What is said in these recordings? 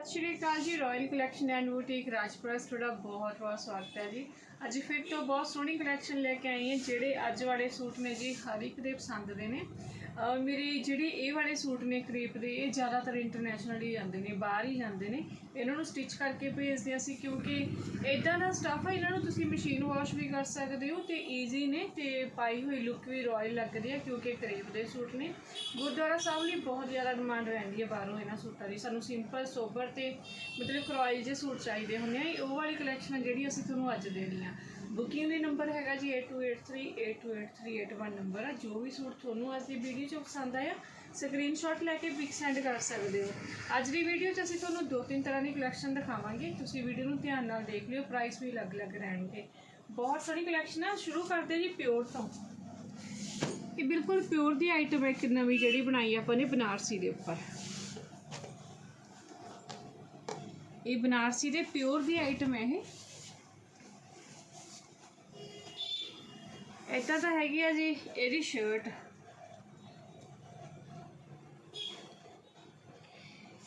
ਸਤਿ ਸ਼੍ਰੀ ਅਕਾਲ ਜੀ royal collection and boutique Rajpura ਤੁਹਾਡਾ ਬਹੁਤ ਬਹੁਤ ਸਵਾਗਤ ਹੈ ਜੀ। ਅੱਜ ਫਿਰ ਤੋਂ ਬਹੁਤ ਸੋਹਣੀ ਕਲੈਕਸ਼ਨ ਲੈ ਕੇ ਆਈ ਹਾਂ, ਜਿਹੜੇ ਅੱਜ ਵਾਲੇ ਸੂਟ ਨੇ ਜੀ, ਹਰ ਇੱਕ ਦੇ ਪਸੰਦ ਦੇ ਨੇ। ਅਹ ਮੇਰੀ ਜਿਹੜੀ ਇਹ ਵਾਲੇ ਸੂਟ ਨੇ ਕਰੀਪ ਦੇ, ਇਹ ਜ਼ਿਆਦਾਤਰ ਇੰਟਰਨੈਸ਼ਨਲ ਹੀ ਜਾਂਦੇ ਨੇ, ਬਾਹਰ ਹੀ ਜਾਂਦੇ ਨੇ। ਇਹਨਾਂ ਨੂੰ ਸਟਿਚ ਕਰਕੇ ਭੇਜਦੇ ਅਸੀਂ, ਕਿਉਂਕਿ ਇਦਾਂ ਦਾ ਸਟੱਫ ਹੈ ਇਹਨਾਂ ਨੂੰ ਤੁਸੀਂ ਮਸ਼ੀਨ ਵਾਸ਼ ਵੀ ਕਰ ਸਕਦੇ ਹੋ ਤੇ ਈਜ਼ੀ ਨੇ ਤੇ ਪਾਈ ਹੋਈ ਲੁੱਕ ਵੀ ਰੋਇਲ ਲੱਗਦੀ ਹੈ ਕਿਉਂਕਿ ਕਰੀਪ ਦੇ ਸੂਟ ਨੇ। ਗੁਰਦੁਆਰਾ ਸਾਹਿਬ ਲਈ ਬਹੁਤ ਜ਼ਿਆਦਾ ਡਿਮਾਂਡ ਰਹਿੰਦੀ ਹੈ ਬਾਹਰੋਂ ਇਹਨਾਂ ਸੂਟਾਂ ਦੀ। ਸਾਨੂੰ ਸਿੰਪਲ ਸੋਬਰ ਤੇ ਮਤਲਬ ਕਰੋਇਲ ਜੇ ਸੂਟ ਚਾਹੀਦੇ ਹੁੰਦੇ ਆ। ਇਹ ਉਹ ਵਾਲੀ ਕਲੈਕਸ਼ਨ ਜਿਹੜੀ ਅਸੀਂ ਤੁਹਾਨੂੰ ਅੱਜ ਦੇਣੀ ਆ। ਬੁਕਿੰਗ ਦੇ ਨੰਬਰ ਹੈਗਾ ਜੀ 8283828381 ਨੰਬਰ ਆ। ਜੋ ਵੀ ਸੂਟ ਤੁਹਾਨੂੰ ਅੱਜ ਦੀ ਵੀਡੀਓ 'ਚ ਪਸੰਦ ਆਇਆ ਸਕਰੀਨਸ਼ਾਟ ਲੈ ਕੇ ਪਿਕ ਸੈਂਡ ਕਰ ਸਕਦੇ ਹੋ। ਅੱਜ ਦੀ ਵੀਡੀਓ 'ਚ ਅਸੀਂ ਤੁਹਾਨੂੰ ਦੋ ਤਿੰਨ ਤਰ੍ਹਾਂ ਦੀ ਕਲੈਕਸ਼ਨ ਦਿਖਾਵਾਂਗੇ। ਤੁਸੀਂ ਵੀਡੀਓ ਨੂੰ ਧਿਆਨ ਨਾਲ ਦੇਖ ਲਿਓ ਪ੍ਰਾਈਸ ਵੀ ਅਲੱਗ-ਅਲੱਗ ਰਹਿਣਗੇ। ਬਹੁਤ ਸੋਹਣੀ ਕਲੈਕਸ਼ਨ ਆ, ਸ਼ੁਰੂ ਕਰਦੇ ਜੀ ਪਿਓਰ ਤੋਂ। ਇਹ ਬਿਲਕੁਲ ਪਿਓਰ ਦੀ ਆਈਟਮ ਹੈ, ਇੱਕ ਨਵੀਂ ਜਿਹੜੀ ਬਣਾਈ ਆਪਾਂ ਨੇ ਬਨਾਰਸੀ ਦੇ ਉੱਪਰ। ਇਹ ਬਨਾਰਸੀ ਦੇ ਪਿਓਰ ਦੀ ਆਈਟਮ ਹੈ ਇਹ। ਏਦਾਂ ਤਾਂ ਹੈਗੀ ਆ ਜੀ, ਇਹਦੀ ਸ਼ਰਟ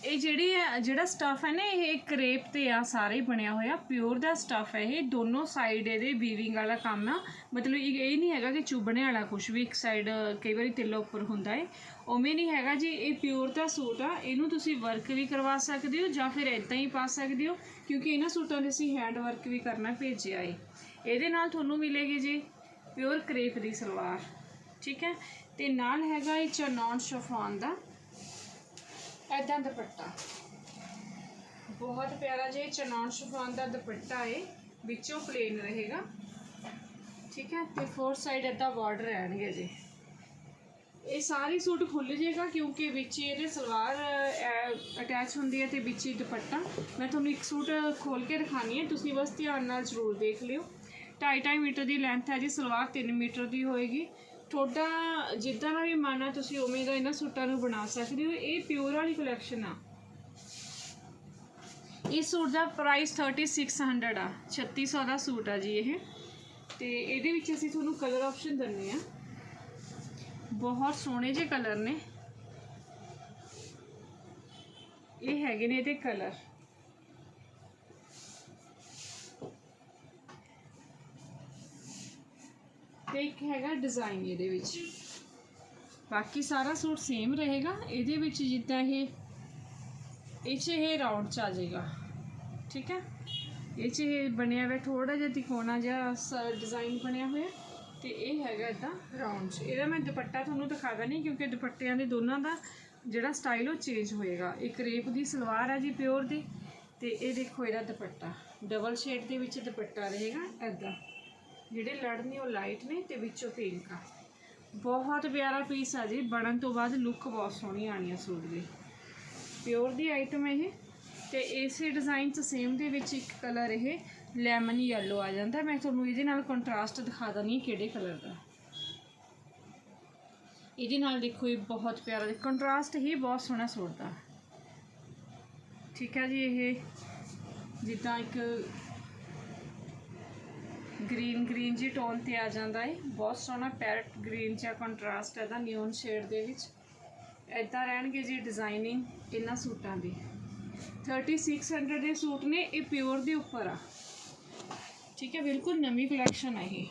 ਇਹ ਜਿਹੜੀ ਹੈ ਜਿਹੜਾ ਸਟਫ ਹੈ ਨਾ, ਇਹ ਕਰੇਪ ਤੇ ਆ, ਸਾਰੇ ਹੀ ਬਣਿਆ ਹੋਇਆ। ਪਿਓਰ ਦਾ ਸਟਫ ਹੈ ਇਹ, ਦੋਨੋਂ ਸਾਈਡ ਇਹਦੇ ਵੀਵਿੰਗ ਵਾਲਾ ਕੰਮ ਆ। ਮਤਲਬ ਇਹ ਇਹ ਨਹੀਂ ਹੈਗਾ ਕਿ ਚੁੱਭਣੇ ਵਾਲਾ ਕੁਝ ਵੀ, ਇੱਕ ਸਾਈਡ ਕਈ ਵਾਰੀ ਤਿੱਲਾ ਉੱਪਰ ਹੁੰਦਾ ਹੈ ਉਵੇਂ ਨਹੀਂ ਹੈਗਾ ਜੀ, ਇਹ ਪਿਓਰ ਦਾ ਸੂਟ ਆ। ਇਹਨੂੰ ਤੁਸੀਂ ਵਰਕ ਵੀ ਕਰਵਾ ਸਕਦੇ ਹੋ, ਜਾਂ ਫਿਰ ਇਦਾਂ ਹੀ ਪਾ ਸਕਦੇ ਹੋ, ਕਿਉਂਕਿ ਇਹਨਾਂ ਸੂਟਾਂ ਦੇ ਅਸੀਂ ਹੈਂਡ ਵਰਕ ਵੀ ਕਰਨਾ ਭੇਜਿਆ ਏ। ਇਹਦੇ ਨਾਲ ਤੁਹਾਨੂੰ ਮਿਲੇਗੀ ਜੀ। ਪਿਓਰ ਕਰੇਪ ਦੀ ਸਲਵਾਰ, ਠੀਕ ਹੈ? ਤੇ ਨਾਲ ਹੈਗਾ ਇਹ ਚਨੌਨ ਸ਼ਫਾਨ ਦਾ ਐਦਾਂ ਦੁਪੱਟਾ। ਬਹੁਤ ਪਿਆਰਾ ਜਿਹਾ ਚਨੌਨ ਸ਼ਫਾਨ ਦਾ ਦੁਪੱਟਾ ਏ ਵਿੱਚੋਂ ਪਲੇਨ ਰਹੇਗਾ। ਠੀਕ ਹੈ? ਤੇ ਫੋਰ ਸਾਈਡ ਐਦਾਂ ਬਾਰਡਰ ਰਹਿਣਗੇ ਜੀ। ਇਹ ਸਾਰੀ ਸੂਟ ਖੁੱਲ ਜਾਏਗਾ ਕਿਉਂਕਿ ਵਿੱਚ ਇਹਦੇ ਸਲਵਾਰ ਅਟੈਚ ਹੁੰਦੀ ਹੈ ਤੇ ਵਿੱਚ ਹੀ ਦੁਪੱਟਾ। ਮੈਂ ਤੁਹਾਨੂੰ ਇੱਕ ਸੂਟ ਖੋਲ ਕੇ ਦਿਖਾਣੀ ਹੈ, ਤੁਸੀਂ ਬਸ ਧਿਆਨ ਨਾਲ ਜ਼ਰੂਰ ਦੇਖ ਲਿਓ। 2.5 ਮੀਟਰ ਦੀ ਲੈਂਥ ਹੈ ਜੀ, ਸਲਵਾਰ 3 ਮੀਟਰ ਦੀ ਹੋਏਗੀ। ਤੁਹਾਡਾ ਜਿੱਦਾਂ ਦਾ ਵੀ ਮਨ ਆ ਤੁਸੀਂ ਉਵੇਂ ਦਾ ਇਹਨਾਂ ਸੂਟਾਂ ਨੂੰ ਬਣਾ ਸਕਦੇ ਹੋ। ਇਹ ਪਿਓਰ ਵਾਲੀ ਕਲੈਕਸ਼ਨ ਆ। ਇਸ ਸੂਟ ਦਾ ਪ੍ਰਾਈਸ 3600 ਆ। 3600 ਦਾ ਸੂਟ ਆ ਜੀ ਇਹ। ਤੇ ਇਹਦੇ ਵਿੱਚ ਅਸੀਂ ਤੁਹਾਨੂੰ ਕਲਰ ਆਪਸ਼ਨ ਦਿੰਨੇ ਆ ਬਹੁਤ ਸੋਹਣੇ ਜਿਹੇ ਕਲਰ ਨੇ। ਇਹ ਹੈਗੇ ਨੇ ਇਹਦੇ ਕਲਰ ਤੇ ਇੱਕ ਹੈਗਾ ਡਿਜ਼ਾਈਨ ਇਹਦੇ ਵਿੱਚ। ਬਾਕੀ ਸਾਰਾ ਸੂਟ ਸੇਮ ਰਹੇਗਾ। ਇਹਦੇ ਵਿੱਚ ਜਿੱਦਾਂ ਇਹ ਇਹ 'ਚ ਇਹ ਰਾਉਂਡ ਚ ਆ ਜਾਏਗਾ। ਠੀਕ ਹੈ? ਇਹ 'ਚ ਇਹ ਬਣਿਆ ਹੋਇਆ ਥੋੜਾ ਜਿਹਾ ਤਿਕੋਣਾ ਜਿਹਾ ਡਿਜ਼ਾਈਨ ਬਣਿਆ ਹੋਇਆ। ਤੇ ਇਹ ਹੈਗਾ ਇਦਾਂ ਰਾਉਂਡ ਚ। ਇਹਦਾ ਮੈਂ ਦੁਪੱਟਾ ਤੁਹਾਨੂੰ ਦਿਖਾ ਦਣੀ ਕਿਉਂਕਿ ਦੁਪੱਟਿਆਂ ਦੇ ਦੋਨਾਂ ਦਾ ਜਿਹੜਾ ਸਟਾਈਲ ਉਹ ਚੇਂਜ ਹੋਏਗਾ। ਇੱਕ ਰੇਪ ਦੀ ਸਲਵਾਰ ਹੈ ਜੀ ਪਿਓਰ ਦੀ, ਤੇ ਇਹ ਦੇਖੋ ਇਹਦਾ ਦੁਪੱਟਾ। ਡਬਲ ਸ਼ੇਡ ਦੇ ਵਿੱਚ ਦੁਪੱਟਾ ਰਹੇਗਾ ਐਦਾਂ ਜਿਹੜੇ ਲੜ ਨੇ ਉਹ ਲਾਈਟ ਨੇ ਤੇ ਵਿੱਚੋਂ ਪਿੰਕ ਆ ਬਹੁਤ ਪਿਆਰਾ ਪੀਸ ਆ ਜੀ, ਬਣਨ ਤੋਂ ਬਾਅਦ ਲੁੱਕ ਬਹੁਤ ਸੋਹਣੀ ਆਣੀ ਆ ਸੂਟ ਦੀ। ਪਿਓਰ ਦੀ ਆਈਟਮ ਇਹ ਤੇ ਇਸੇ ਡਿਜ਼ਾਈਨ ਚ ਸੇਮ ਦੇ ਵਿੱਚ ਇੱਕ ਕਲਰ ਇਹ ਲੈਮਨ ਯੈਲੋ ਆ ਜਾਂਦਾ। ਮੈਂ ਤੁਹਾਨੂੰ ਇਹਦੇ ਨਾਲ ਕੰਟਰਾਸਟ ਦਿਖਾ ਦਣੀ ਕਿਹੜੇ ਕਲਰ ਦਾ। ਇਹਦੇ ਨਾਲ ਦੇਖੋ ਇਹ ਬਹੁਤ ਪਿਆਰਾ ਦੇ ਕੰਟਰਾਸਟ ਹੀ ਬਹੁਤ ਸੋਹਣਾ ਸੂਟ ਦਾ। ਠੀਕ ਹੈ ਜੀ ਇਹ, ਜਿੱਦਾਂ ਇੱਕ ਗ੍ਰੀਨ ਗ੍ਰੀਨ ਜੀ ਟੋਨ ਤੇ ਆ ਜਾਂਦਾ ਹੈ ਬਹੁਤ ਸੋਹਣਾ ਪੈਰਟ ਗ੍ਰੀਨ ਜਿਹਾ ਕੰਟਰਾਸਟ ਹੈ ਦਾ ਨਿਓਨ ਸ਼ੇਡ ਦੇ ਵਿੱਚ। ਇਦਾਂ ਰਹਿਣਗੇ ਜੀ ਡਿਜ਼ਾਈਨਿੰਗ ਇਹਨਾਂ ਸੂਟਾਂ ਦੀ। 3600 ਦੇ ਸੂਟ ਨੇ, ਇਹ ਪਿਓਰ ਦੇ ਉੱਪਰ ਆ। ਠੀਕ ਹੈ, ਬਿਲਕੁਲ ਨਵੀਂ ਕਲੈਕਸ਼ਨ ਹੈ ਇਹ।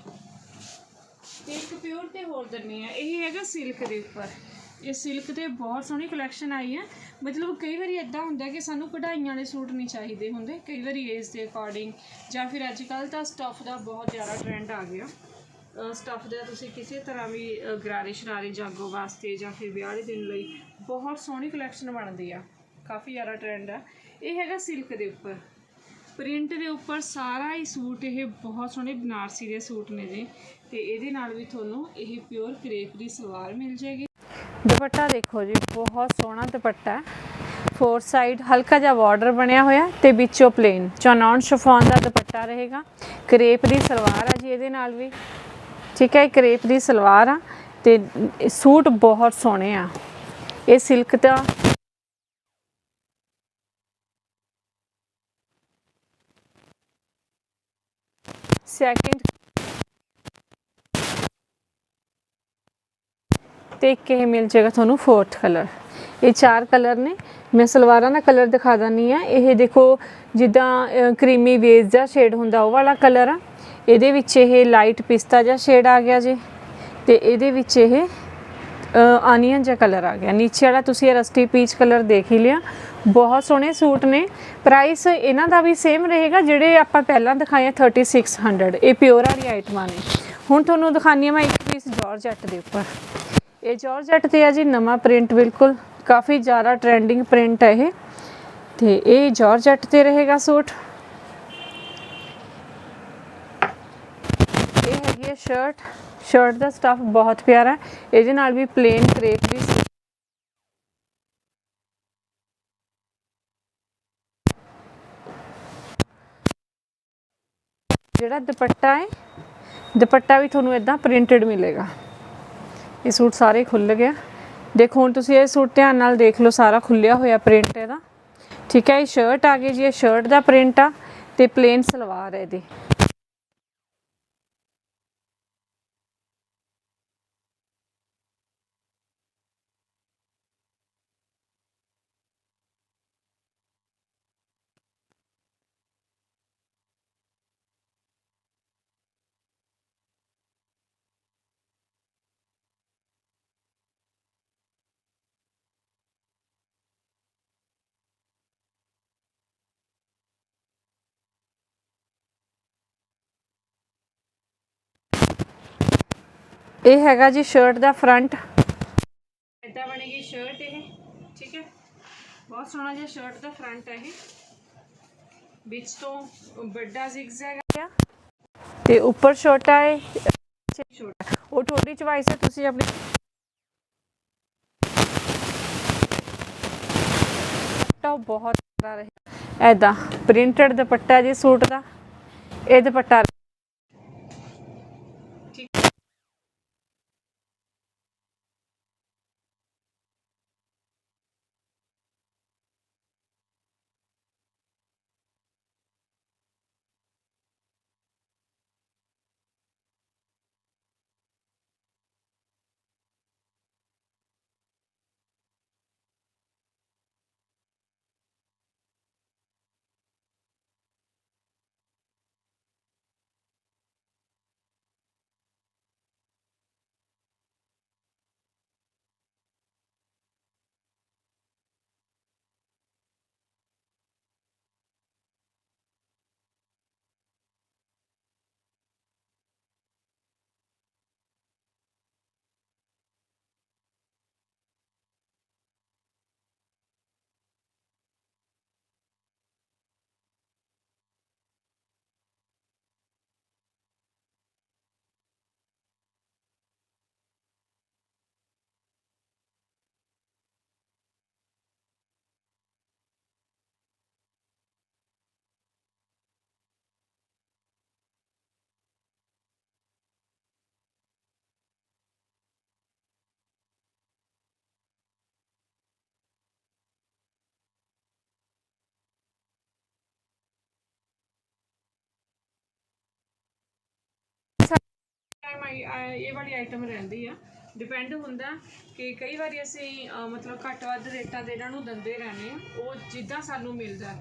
ਤੇ ਇੱਕ ਪਿਓਰ ਤੇ ਹੋਰ ਦਿੰਨੀ ਆ, ਇਹ ਹੈਗਾ ਸਿਲਕ ਦੇ ਉੱਪਰ। ਇਹ ਸਿਲਕ ਤੇ ਬਹੁਤ ਸੋਹਣੀ ਕਲੈਕਸ਼ਨ ਆਈ ਹੈ। ਮਤਲਬ ਕਈ ਵਾਰੀ ਇਦਾਂ ਹੁੰਦਾ ਕਿ ਸਾਨੂੰ ਕਢਾਈਆਂ ਵਾਲੇ ਸੂਟ ਨਹੀਂ ਚਾਹੀਦੇ ਹੁੰਦੇ। ਕਈ ਵਾਰੀ ਏਜ ਦੇ ਅਕੋਰਡਿੰਗ ਜਾਂ ਫਿਰ ਅੱਜ ਕੱਲ ਤਾਂ ਸਟਫ ਦਾ ਬਹੁਤ ਜ਼ਿਆਦਾ ਟ੍ਰੈਂਡ ਆ ਗਿਆ। ਸਟਫ ਦਾ ਤੁਸੀਂ ਕਿਸੇ ਤਰ੍ਹਾਂ ਵੀ ਗਰਾਰੇ ਸ਼ਰਾਰੇ ਜਾਗੋ ਵਾਸਤੇ ਜਾਂ ਫਿਰ ਵਿਆਹ ਦੇ ਦਿਨ ਲਈ ਬਹੁਤ ਸੋਹਣੀ ਕਲੈਕਸ਼ਨ ਬਣਦੀ ਆ। ਕਾਫੀ ਜ਼ਿਆਦਾ ਟ੍ਰੈਂਡ ਆ। ਇਹ ਹੈਗਾ ਸਿਲਕ ਦੇ ਉੱਪਰ। ਪ੍ਰਿੰਟ ਦੇ ਉੱਪਰ ਸਾਰਾ ਹੀ ਸੂਟ ਇਹ ਬਹੁਤ ਸੋਹਣੇ ਬਨਾਰਸੀ ਦੇ ਸੂਟ ਨੇ ਜੀ। ਤੇ ਇਹਦੇ ਨਾਲ ਵੀ ਤੁਹਾਨੂੰ ਇਹ ਪਿਓਰ ਕਰੇਪ ਦੀ ਸਲਵਾਰ ਮਿਲ ਜਾਏਗੀ। ਦੁਪੱਟਾ ਦੇਖੋ ਜੀ, ਬਹੁਤ ਸੋਹਣਾ ਦੁਪੱਟਾ ਹੈ। ਫੋਰ ਸਾਈਡ ਹਲਕਾ ਜਿਹਾ ਬਾਰਡਰ ਬਣਿਆ ਹੋਇਆ ਤੇ ਵਿੱਚੋਂ ਪਲੇਨ ਚਨੌਨ ਸ਼ਫਾਨ ਦਾ ਦੁਪੱਟਾ ਰਹੇਗਾ। ਕਰੇਪ ਦੀ ਸਲਵਾਰ ਆ ਜੀ ਇਹਦੇ ਨਾਲ ਵੀ। ਠੀਕ ਹੈ, ਇਹ ਕਰੇਪ ਦੀ ਸਲਵਾਰ ਆ ਤੇ ਸੂਟ ਬਹੁਤ ਸੋਹਣੇ ਆ। ਇਹ ਸਿਲਕ ਦਾ ਸੈਕਿੰਡ ਤੇ ਇੱਕ ਇਹ ਮਿਲ ਜਾਏਗਾ ਤੁਹਾਨੂੰ ਫੋਰਥ ਕਲਰ ਇਹ ਚਾਰ ਕਲਰ ਨੇ। ਮੈਂ ਸਲਵਾਰਾਂ ਦਾ ਕਲਰ ਦਿਖਾ ਦਿੰਨੀ ਆ ਇਹ ਦੇਖੋ, ਜਿੱਦਾਂ ਕਰੀਮੀ ਵੇਜ ਦਾ ਸ਼ੇਡ ਹੁੰਦਾ, ਉਹ ਵਾਲਾ ਕਲਰ ਆ। ਇਹਦੇ ਵਿੱਚ ਇਹ ਲਾਈਟ ਪਿਸਤਾ ਜਿਹਾ ਸ਼ੇਡ ਆ ਗਿਆ ਜੀ। ਤੇ ਇਹਦੇ ਵਿੱਚ ਇਹ ਆਨੀਅਨ ਜਿਹਾ ਕਲਰ ਆ ਗਿਆ। ਨੀਚੇ ਵਾਲਾ ਤੁਸੀਂ ਇਹ ਰਸਟੀ ਪੀਚ ਕਲਰ ਦੇਖ ਹੀ ਲਿਆ। ਬਹੁਤ ਸੋਹਣੇ ਸੂਟ ਨੇ। ਪ੍ਰਾਈਸ ਇਹਨਾਂ ਦਾ ਵੀ ਸੇਮ ਰਹੇਗਾ, ਜਿਹੜੇ ਆਪਾਂ ਪਹਿਲਾਂ ਦਿਖਾਏ ਆ 3600 ਇਹ ਪਿਓਰ ਵਾਲੀ ਆਈਟਮਾਂ ਨੇ। ਹੁਣ ਤੁਹਾਨੂੰ ਦਿਖਾਨੀ ਆ ਮੈਂ ਇੱਕ ਪੀਸ ਜਾਰਜਟ ਦੇ ਉੱਪਰ। ਇਹ ਜਾਰਜਟ ਤੇ ਆ ਜੀ ਨਵਾਂ ਪ੍ਰਿੰਟ ਬਿਲਕੁਲ ਕਾਫੀ ਜ਼ਿਆਦਾ ਟ੍ਰੈਂਡਿੰਗ ਪ੍ਰਿੰਟ ਹੈ ਇਹ ਤੇ ਇਹ ਜਾਰਜਟ ਤੇ ਰਹੇਗਾ ਸੂਟ ਇਹ ਹੈਗੀ ਹੈ ਸ਼ਰਟ ਸ਼ਰਟ ਦਾ ਸਟਫ ਬਹੁਤ ਪਿਆਰਾ ਹੈ ਇਹਦੇ ਨਾਲ ਵੀ ਪਲੇਨ ਕ੍ਰੇਪ ਵੀ ਸੀ ਜਿਹੜਾ ਦੁਪੱਟਾ ਹੈ ਦੁਪੱਟਾ ਵੀ ਤੁਹਾਨੂੰ ਇਦਾਂ ਪ੍ਰਿੰਟਡ ਮਿਲੇਗਾ ਇਹ ਸੂਟ ਸਾਰੇ ਖੁੱਲ ਗਿਆ ਦੇਖੋ, ਹੁਣ ਤੁਸੀਂ ਇਹ ਸੂਟ ਧਿਆਨ ਨਾਲ ਦੇਖ ਲਓ, ਸਾਰਾ ਖੁੱਲਿਆ ਹੋਇਆ ਪ੍ਰਿੰਟ ਇਹਦਾ। ਠੀਕ ਹੈ, ਇਹ ਸ਼ਰਟ ਆ ਗਈ ਜੀ, ਇਹ ਸ਼ਰਟ ਦਾ ਪ੍ਰਿੰਟ ਆ ਤੇ ਪਲੇਨ ਸਲਵਾਰ ਹੈ ਇਹਦੀ। ਇਹ ਹੈਗਾ ਜੀ ਸ਼ਰਟ ਦਾ ਫਰੰਟ ਇਦਾਂ ਬਣੇਗੀ ਸ਼ਰਟ ਇਹ ਠੀਕ ਹੈ? ਬਹੁਤ ਸੋਹਣਾ ਜਿਹਾ ਸ਼ਰਟ ਦਾ ਫਰੰਟ ਹੈ ਇਹ। ਵਿੱਚ ਤੋਂ ਵੱਡਾ ਜ਼ਿਗਜ਼ੈਗ ਆ ਤੇ ਉੱਪਰ ਛੋਟਾ ਹੈ ਛੋਟਾ ਉਹ ਤੁਹਾਡੀ ਚੁਆਇਸ ਹੈ ਤੁਸੀਂ ਆਪਣੀ ਦੁਪੱਟਾ ਬਹੁਤ ਪਿਆਰਾ ਰਹੇ। ਐਦਾਂ ਪ੍ਰਿੰਟਡ ਦੁਪੱਟਾ ਜੀ ਸੂਟ ਦਾ। ਇਹ ਦੁਪੱਟਾ ਟਾਈਮ ਇਹ ਵਾਲੀ ਆਈਟਮ ਰਹਿੰਦੀ ਆ। ਡਿਪੈਂਡ ਹੁੰਦਾ ਕਿ ਕਈ ਵਾਰੀ ਅਸੀਂ ਮਤਲਬ ਘੱਟ ਵੱਧ ਰੇਟਾਂ ਦੇ ਇਹਨਾਂ ਨੂੰ ਦਿੰਦੇ ਰਹਿੰਦੇ ਆ ਉਹ ਜਿੱਦਾਂ ਸਾਨੂੰ ਮਿਲਦਾ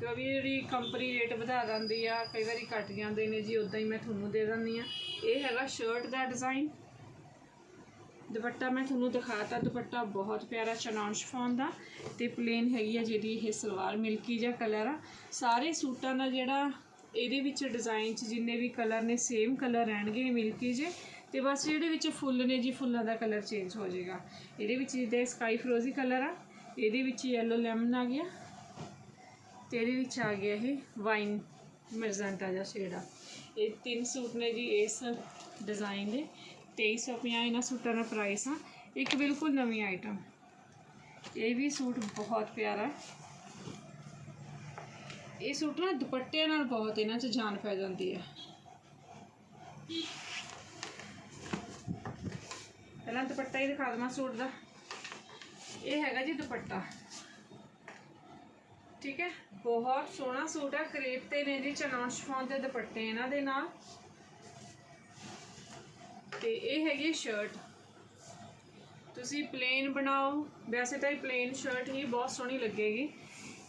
ਕਈ ਵਾਰੀ ਕੰਪਨੀ ਰੇਟ ਵਧਾ ਦਿੰਦੀ ਆ, ਕਈ ਵਾਰੀ ਘਟ ਜਾਂਦੇ ਨੇ ਜੀ ਉਦਾਂ ਹੀ ਮੈਂ ਤੁਹਾਨੂੰ ਦੇ ਦਿੰਦੀ ਆ ਇਹ ਹੈਗਾ ਸ਼ਰਟ ਦਾ ਡਿਜ਼ਾਈਨ ਦੁਪੱਟਾ ਮੈਂ ਤੁਹਾਨੂੰ ਦਿਖਾਤਾ, ਦੁਪੱਟਾ ਬਹੁਤ ਪਿਆਰਾ ਚਨਾਨ ਸ਼ਫੋਨ ਦਾ ਤੇ ਪਲੇਨ ਹੈਗੀ ਆ ਜਿਹੜੀ ਇਹ ਸਲਵਾਰ ਮਿਲਕੀ ਜਾਂ ਕਲਰ ਆ। ਸਾਰੇ ਸੂਟਾਂ ਦਾ ਜਿਹੜਾ ਇਹਦੇ ਵਿੱਚ ਡਿਜ਼ਾਈਨ 'ਚ ਜਿੰਨੇ ਵੀ ਕਲਰ ਨੇ ਸੇਮ ਕਲਰ ਰਹਿਣਗੇ ਮਿਲਕੀ ਜੇ। ਤੇ ਬਸ ਜਿਹੜੇ ਵਿੱਚ ਫੁੱਲ ਨੇ ਜੀ, ਫੁੱਲਾਂ ਦਾ ਕਲਰ ਚੇਂਜ ਹੋ ਜਾਏਗਾ। ਇਹਦੇ ਵਿੱਚ ਜਿੱਦਾਂ ਸਕਾਈ ਫਰੋਜ਼ੀ ਕਲਰ ਆ, ਇਹਦੇ ਵਿੱਚ ਯੈਲੋ ਲੈਮਨ ਆ ਗਿਆ ਤੇ ਇਹਦੇ ਵਿੱਚ ਆ ਗਿਆ ਇਹ ਵਾਈਨ ਮਰਜ਼ੈਂਟਾ ਜਿਹਾ ਸ਼ੇਡ ਆ। ਇਹ ਤਿੰਨ ਸੂਟ ਨੇ ਜੀ ਇਸ ਡਿਜ਼ਾਈਨ ਦੇ। 2350 ਇਹਨਾਂ ਸੂਟਾਂ ਦਾ ਪ੍ਰਾਈਸ ਆ। ਇੱਕ ਬਿਲਕੁਲ ਨਵੀਂ ਆਈਟਮ ਇਹ ਵੀ ਸੂਟ ਬਹੁਤ ਪਿਆਰਾ ਇਹ ਸੂਟ ਨਾ ਦੁਪੱਟਿਆਂ ਨਾਲ ਬਹੁਤ ਇਹਨਾਂ 'ਚ ਜਾਨ ਪੈ ਜਾਂਦੀ ਹੈ। ਪਹਿਲਾਂ ਦੁਪੱਟਾ ਹੀ ਦਿਖਾ ਦਵਾਂ ਸੂਟ ਦਾ। ਇਹ ਹੈਗਾ ਜੀ ਦੁਪੱਟਾ। ਠੀਕ ਹੈ? ਬਹੁਤ ਸੋਹਣਾ ਸੂਟ ਹੈ ਕਰੇਪ ਤੇ ਨੇ ਜੀ ਚਨਾਨ ਸ਼ਫੋਨ ਦੇ ਦੁਪੱਟੇ ਇਹਨਾਂ ਦੇ ਨਾਲ। ਤੇ ਇਹ ਹੈਗੀ ਸ਼ਰਟ ਤੁਸੀਂ ਪਲੇਨ ਬਣਾਓ। ਵੈਸੇ ਤਾਂ ਇਹ ਪਲੇਨ ਸ਼ਰਟ ਹੀ ਬਹੁਤ ਸੋਹਣੀ ਲੱਗੇਗੀ।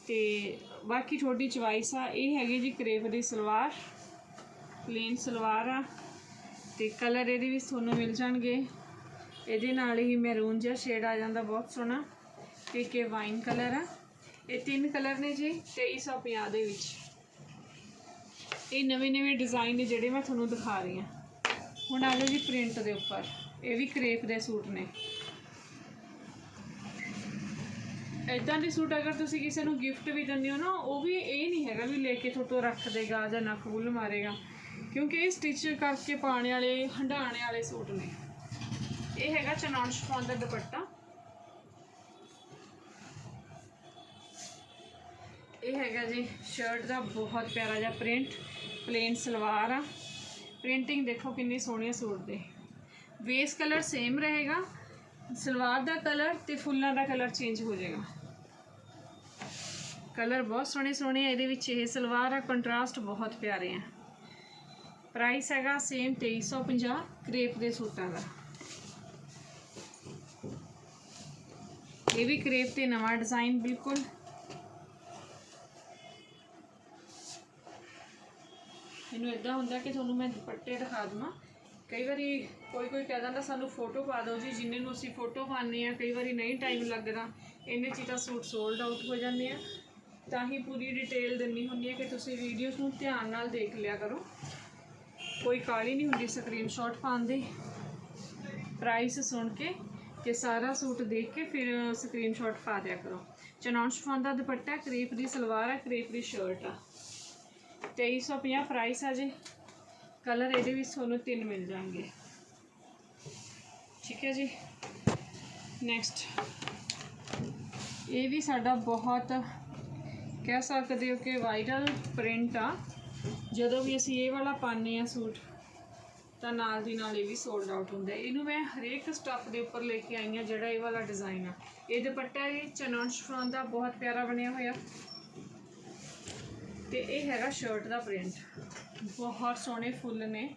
ਤੇ ਬਾਕੀ ਛੋਟੀ ਚੁਆਇਸ ਆ, ਇਹ ਹੈਗੀ ਜੀ ਕਰੇਪ ਦੀ ਸਲਵਾਰ ਪਲੇਨ ਸਲਵਾਰ ਆ, ਤੇ ਕਲਰ ਇਹਦੇ ਵਿੱਚ ਤੁਹਾਨੂੰ ਮਿਲ ਜਾਣਗੇ। ਇਹਦੇ ਨਾਲ ਹੀ ਮੈਰੂਨ ਜਿਹਾ ਸ਼ੇਡ ਆ ਜਾਂਦਾ, ਬਹੁਤ ਸੋਹਣਾ, ਤੇ ਕੇ ਵਾਈਨ ਕਲਰ ਆ। ਇਹ ਤਿੰਨ ਕਲਰ ਨੇ ਜੀ 2350 ਦੇ ਵਿੱਚ। ਇਹ ਨਵੇਂ ਨਵੇਂ ਡਿਜ਼ਾਈਨ ਨੇ ਜਿਹੜੇ ਮੈਂ ਤੁਹਾਨੂੰ ਦਿਖਾ ਰਹੀ ਹਾਂ। ਹੁਣ ਆ ਜਾਓ ਜੀ ਪ੍ਰਿੰਟ ਦੇ ਉੱਪਰ। ਇਹ ਵੀ ਕਰੇਪ ਦੇ ਸੂਟ ਨੇ। ਇਦਾਂ ਦੇ ਸੂਟ ਅਗਰ ਤੁਸੀਂ ਕਿਸੇ ਨੂੰ ਗਿਫਟ ਵੀ ਦਿੰਦੇ ਹੋ ਨਾ, ਉਹ ਵੀ ਇਹ ਨਹੀਂ ਹੈਗਾ ਵੀ ਲੈ ਕੇ ਤੁਹਾਤੋਂ ਰੱਖ ਦੇਗਾ ਜਾਂ ਨੱਕ ਬੁੱਲ ਮਾਰੇਗਾ। ਕਿਉਂਕਿ ਇਹ ਸਟਿਚ ਕਰਕੇ ਪਾਉਣ ਵਾਲੇ ਹੰਡਾਣੇ ਵਾਲੇ ਸੂਟ ਨੇ। ਇਹ ਹੈਗਾ ਚਨੌਨ ਸ਼ਿਫੋਨ ਦਾ ਦੁਪੱਟਾ। ਇਹ ਹੈਗਾ ਜੀ ਸ਼ਰਟ ਦਾ ਬਹੁਤ ਪਿਆਰਾ ਜਿਹਾ ਪ੍ਰਿੰਟ ਪਲੇਨ ਸਲਵਾਰ ਆ। ਪ੍ਰਿੰਟਿੰਗ ਦੇਖੋ ਕਿੰਨੀ ਸੋਹਣੀ ਆ ਸੂਟ ਦੇ। ਬੇਸ ਕਲਰ ਸੇਮ ਰਹੇਗਾ। ਸਲਵਾਰ ਦਾ ਕਲਰ ਤੇ ਫੁੱਲਾਂ ਦਾ ਕਲਰ ਚੇਂਜ ਹੋ ਜਾਏਗਾ। ਕਲਰ ਬਹੁਤ ਸੋਹਣੇ ਸੋਹਣੇ ਆ, ਇਹਦੇ ਵਿੱਚ ਇਹ ਸਲਵਾਰ ਆ ਕੰਟਰਾਸਟ ਬਹੁਤ ਪਿਆਰੇ ਆ। ਪ੍ਰਾਈਸ ਹੈਗਾ ਸੇਮ 2350 ਕਰੇਪ ਦੇ ਸੂਟਾਂ ਦਾ। ਇਹ ਵੀ ਕਰੇਪ ਤੇ ਨਵਾਂ ਡਿਜ਼ਾਈਨ ਬਿਲਕੁਲ। ਮੈਨੂੰ ਇਦਾਂ ਹੁੰਦਾ ਕਿ ਤੁਹਾਨੂੰ ਮੈਂ ਦੁਪੱਟੇ ਦਿਖਾ ਦਵਾਂ। ਕਈ ਵਾਰੀ ਕੋਈ ਕੋਈ ਕਹਿ ਦਿੰਦਾ, ਸਾਨੂੰ ਫੋਟੋ ਪਾ ਦਿਓ ਜੀ, ਜਿੰਨੇ ਨੂੰ ਅਸੀਂ ਫੋਟੋ ਪਾਉਂਦੇ ਆ ਕਈ ਵਾਰੀ ਨਹੀਂ ਟਾਈਮ ਲੱਗਦਾ, ਇੰਨੇ ਚੀਜ਼ਾਂ ਸੂਟ ਸੋਲਡ ਆਊਟ ਹੋ ਜਾਂਦੇ ਆ ਤਾਂ ਹੀ ਪੂਰੀ ਡਿਟੇਲ ਦਿੰਨੀ ਹੁੰਦੀ ਹੈ ਕਿ ਤੁਸੀਂ ਵੀਡੀਓਜ਼ ਨੂੰ ਧਿਆਨ ਨਾਲ ਦੇਖ ਲਿਆ ਕਰੋ। ਕੋਈ ਕਾਲੀ ਨਹੀਂ ਹੁੰਦੀ ਸਕਰੀਨਸ਼ਾਟ ਪਾਉਣ ਦੀ। ਪ੍ਰਾਈਸ ਸੁਣ ਕੇ ਤੇ ਸਾਰਾ ਸੂਟ ਦੇਖ ਕੇ ਫਿਰ ਸਕਰੀਨਸ਼ਾਟ ਪਾ ਦਿਆ ਕਰੋ। ਚਨੌਨ ਸ਼ਿਫੋਨ ਦਾ ਦੁਪੱਟਾ ਕਰੀਪ ਦੀ ਸਲਵਾਰ ਹੈ ਕਰੀਪ ਦੀ ਸ਼ਰਟ ਆ। 2350 ਪ੍ਰਾਈਸ ਆ ਜੀ। ਕਲਰ ਇਹਦੇ ਵਿੱਚ ਤੁਹਾਨੂੰ ਤਿੰਨ ਮਿਲ ਜਾਣਗੇ। ਠੀਕ ਹੈ ਜੀ? ਨੈਕਸਟ ਇਹ ਵੀ ਸਾਡਾ ਬਹੁਤ ਕਹਿ ਸਕਦੇ ਹੋ ਕਿ ਵਾਇਰਲ ਪ੍ਰਿੰਟ ਆ। ਜਦੋਂ ਵੀ ਅਸੀਂ ਇਹ ਵਾਲਾ ਪਾਉਂਦੇ ਆ ਸੂਟ, ਤਾਂ ਨਾਲ ਦੀ ਨਾਲ ਇਹ ਵੀ ਸੋਲਡ ਆਊਟ ਹੁੰਦਾ ਇਹਨੂੰ ਮੈਂ ਹਰੇਕ ਸਟੱਫ ਦੇ ਉੱਪਰ ਲੈ ਕੇ ਆਈ ਹਾਂ, ਜਿਹੜਾ ਇਹ ਵਾਲਾ ਡਿਜ਼ਾਈਨ ਆ। ਇਹ ਦੁਪੱਟਾ ਇਹ ਚਨੌਨ ਸ਼ਿਫੋਨ ਦਾ ਬਹੁਤ ਪਿਆਰਾ ਬਣਿਆ ਹੋਇਆ। ਤੇ ਇਹ ਹੈਗਾ ਸ਼ਰਟ ਦਾ ਪ੍ਰਿੰਟ ਬਹੁਤ ਸੋਹਣੇ ਫੁੱਲ ਨੇ।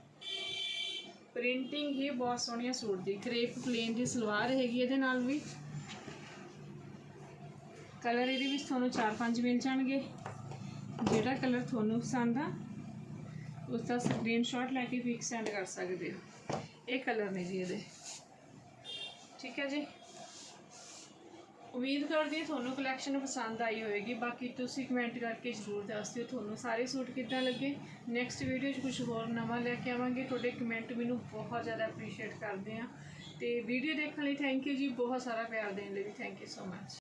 ਪ੍ਰਿੰਟਿੰਗ ਹੀ ਬਹੁਤ ਸੋਹਣੀਆ ਸੂਟ ਦੀ। ਕ੍ਰੇਪ ਪਲੇਨ ਦੀ ਸਲਵਾਰ ਹੈਗੀ ਇਹਦੇ ਨਾਲ ਵੀ। ਕਲਰ ਇਹਦੇ ਵਿੱਚ ਤੁਹਾਨੂੰ 4-5 ਮਿਲ ਜਾਣਗੇ। ਜਿਹੜਾ ਕਲਰ ਤੁਹਾਨੂੰ ਪਸੰਦ ਆ ਉਸ ਦਾ ਸਕਰੀਨਸ਼ਾਟ ਲੈ ਕੇ ਪਿਕ ਸੈਂਡ ਕਰ ਸਕਦੇ ਹੋ। ਇਹ ਕਲਰ ਨੇ ਜੀ ਇਹਦੇ। ਠੀਕ ਹੈ ਜੀ? ਉਮੀਦ ਕਰਦੀ ਹਾਂ ਤੁਹਾਨੂੰ ਕਲੈਕਸ਼ਨ ਪਸੰਦ ਆਈ ਹੋਵੇਗੀ। ਬਾਕੀ ਤੁਸੀਂ ਕਮੈਂਟ ਕਰਕੇ ਜ਼ਰੂਰ ਦੱਸ ਦਿਓ ਤੁਹਾਨੂੰ ਸਾਰੇ ਸੂਟ ਕਿੱਦਾਂ ਲੱਗੇ। ਨੈਕਸਟ ਵੀਡੀਓ 'ਚ ਕੁਝ ਹੋਰ ਨਵਾਂ ਲੈ ਕੇ ਆਵਾਂਗੇ। ਤੁਹਾਡੇ ਕਮੈਂਟ ਮੈਨੂੰ ਬਹੁਤ ਜ਼ਿਆਦਾ ਅਪਰੀਸ਼ੀਏਟ ਕਰਦੇ ਆ ਤੇ ਵੀਡੀਓ ਦੇਖਣ ਲਈ ਥੈਂਕ ਯੂ ਜੀ। ਬਹੁਤ ਸਾਰਾ ਪਿਆਰ ਦੇਣ ਲਈ ਵੀ ਥੈਂਕ ਯੂ ਸੋ ਮੱਚ